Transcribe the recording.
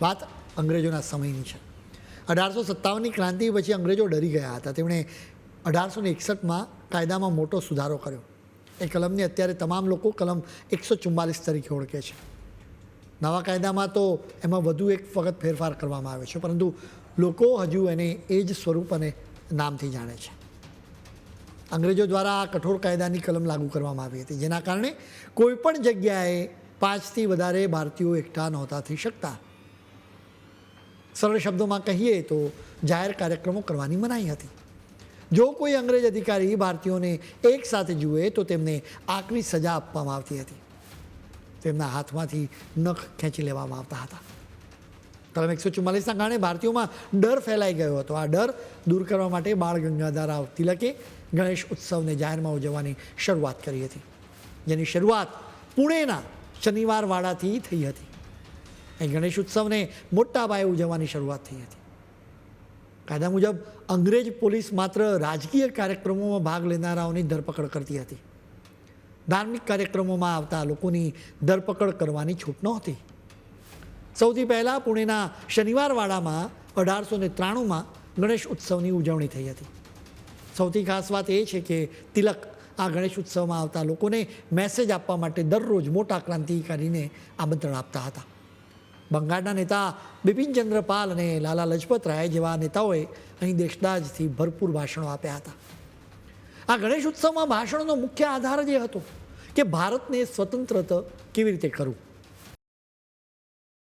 વાત અંગ્રેજોના સમયની છે. અઢારસો સત્તાવનની ક્રાંતિ પછી અંગ્રેજો ડરી ગયા હતા. તેમણે અઢારસો ને એકસઠમાં કાયદામાં મોટો સુધારો કર્યો. એ કલમને અત્યારે તમામ લોકો કલમ એકસો ચુમ્માલીસ તરીકે ઓળખે છે. નવા કાયદામાં તો એમાં વધુ એક વખત ફેરફાર કરવામાં આવ્યો છે, પરંતુ લોકો હજુ એને એ જ સ્વરૂપ અને નામથી જાણે છે. અંગ્રેજો દ્વારા આ કઠોર કાયદાની કલમ લાગુ કરવામાં આવી હતી, જેના કારણે કોઈપણ જગ્યાએ પાંચથી વધારે ભારતીયો એકઠા નહોતા થઈ શકતા. સરળ શબ્દોમાં કહીએ તો જાહેર કાર્યક્રમો કરવાની મનાઈ હતી. જો કોઈ અંગ્રેજ અધિકારી ભારતીયોને એક સાથે જુએ તો તેમને આકરી સજા આપવામાં આવતી હતી. તેમના હાથમાંથી નખ ખેંચી લેવામાં આવતા હતા. કલમ એકસો ચુમ્માલીસના કારણે ભારતીયોમાં ડર ફેલાઈ ગયો હતો. આ ડર દૂર કરવા માટે બાળ ગંગાધર રાવ તિલકે ગણેશ ઉત્સવને જાહેરમાં ઉજવવાની શરૂઆત કરી હતી. જેની શરૂઆત પુણેના શનિવારવાડાથી થઈ હતી. અહીં ગણેશ ઉત્સવને મોટા પાયે ઉજવવાની શરૂઆત થઈ હતી. કાયદા મુજબ અંગ્રેજ પોલીસ માત્ર રાજકીય કાર્યક્રમોમાં ભાગ લેનારાઓની ધરપકડ કરતી હતી. ધાર્મિક કાર્યક્રમોમાં આવતા લોકોની ધરપકડ કરવાની છૂટ નહોતી. સૌથી પહેલાં પુણેના શનિવારવાડામાં અઢારસો ને ત્રાણુંમાં ગણેશ ઉત્સવની ઉજવણી થઈ હતી. સૌથી ખાસ વાત એ છે કે તિલક આ ગણેશ ઉત્સવમાં આવતા લોકોને મેસેજ આપવા માટે દરરોજ મોટા ક્રાંતિકારીને આમંત્રણ આપતા હતા. બંગાળના નેતા બિપિનચંદ્ર પાલ અને લાલા લજપત રાય જેવા નેતાઓએ અહીં દેશદાજથી ભરપૂર ભાષણો આપ્યા હતા. આ ગણેશ ઉત્સવમાં ભાષણનો મુખ્ય આધાર જ એ હતો કે ભારતને સ્વતંત્રતા કેવી રીતે કરવું?